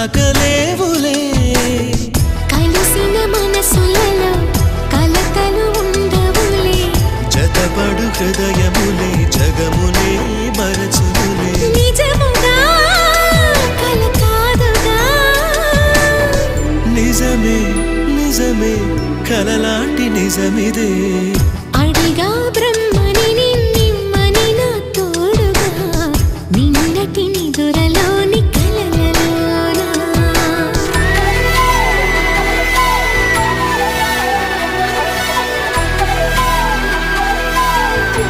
ఆగలేవులే కలిసిన మనసులలో కలలాంటి నిజమిదే. అడిగా బ్రహ్మని నిమ్మని నా తోడుగా. నిన్నటి నిదురలో